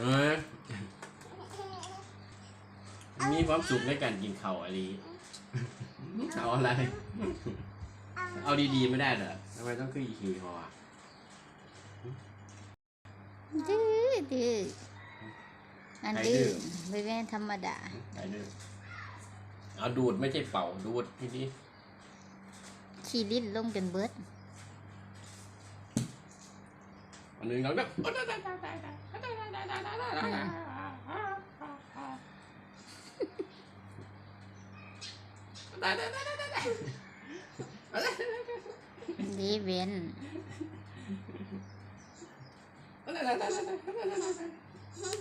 เอ้ยมีความสุขในการกินข้าวอะไรเอาอะไร เอาดีๆไม่ได้เหรอทำไมต้องขึ้นอีคีคออะดื้อดื้ออันใครดื้ดื้ออไม่เป็นธรรมดาไปเลยเอาดูดไม่ใช่เป่าดูดทีนี้ ขี้ลิ้นลงจนเบิด อันหนึ่งเราก็ดีเว้น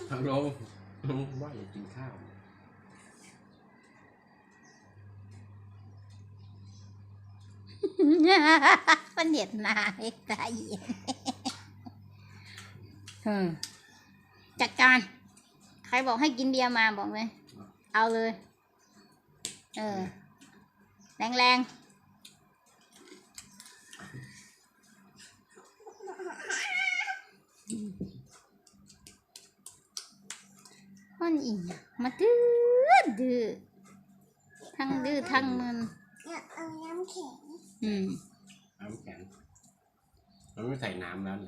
ทางลงว่าอย่ากินข้าวมันเหน็ดนาไอ้ตาเย็น จัดการ ใครบอกให้กินเบียร์มาบอกเลย เอาเลย เออ แรงแรงๆมันอีกมาดื้อดื้อทั้งดื้อทั้งมันอยากเอาน้ำแข็ง อืม น้ำแข็งมันไม่ใส่น้ำแล้วเนี่ย